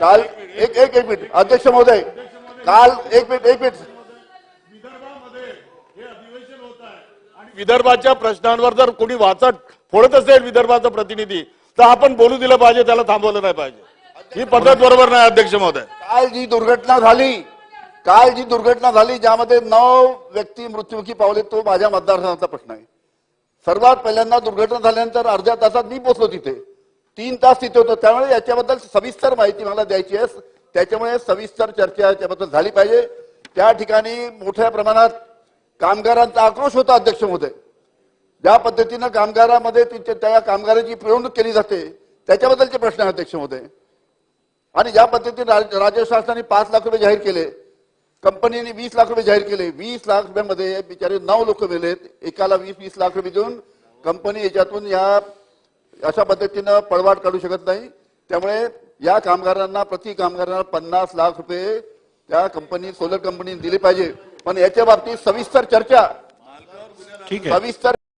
काल एक एक एक मिनिट. अध्यक्ष महोदय काल एक मिनिट एक मिनिट. विदर्भाच्या प्रश्नांवर जर कोणी वाचत फोडत असेल विदर्भाचा प्रतिनिधी तर आपण बोलू दिलं पाहिजे त्याला थांबवलं नाही पाहिजे. ही पद्धत बरोबर नाही अध्यक्ष महोदय. काल जी दुर्घटना झाली काल जी दुर्घटना झाली ज्यामध्ये नऊ व्यक्ती मृत्युमुखी पावले तो माझ्या मतदारसंघाचा प्रश्न आहे. सर्वात पहिल्यांदा दुर्घटना झाल्यानंतर अर्ध्या तासात मी पोहोचलो तिथे. तीन तास तिथे होतो. त्यामुळे याच्याबद्दल सविस्तर माहिती मला द्यायची आहे. त्याच्यामुळे सविस्तर चर्चा याच्याबद्दल झाली पाहिजे. त्या ठिकाणी मोठ्या प्रमाणात कामगारांचा आक्रोश होता अध्यक्ष महोदय ज्या पद्धतीनं कामगारामध्ये तिथे त्या कामगारांची पिळवणूक केली जाते त्याच्याबद्दलचे प्रश्न आहे अध्यक्ष महोदय आणि ज्या पद्धतीने राज- राज्य शासनाने पाच लाख रुपये जाहीर केले कंपनीने वीस लाख रुपये जाहीर केले वीस लाख रुपयामध्ये बिचारे नऊ लोक मेलेत. एकाला वीस वीस लाख रुपये देऊन कंपनी याच्यातून या अशा पद्धतीनं पळवाट काढू शकत नाही. त्यामुळे या कामगारांना प्रति कामगारांना पन्नास लाख रुपये त्या कंपनी सोलर कंपनीने दिले पाहिजे. पण याच्या बाबतीत सविस्तर चर्चा. ठीक आहे. सविस्तर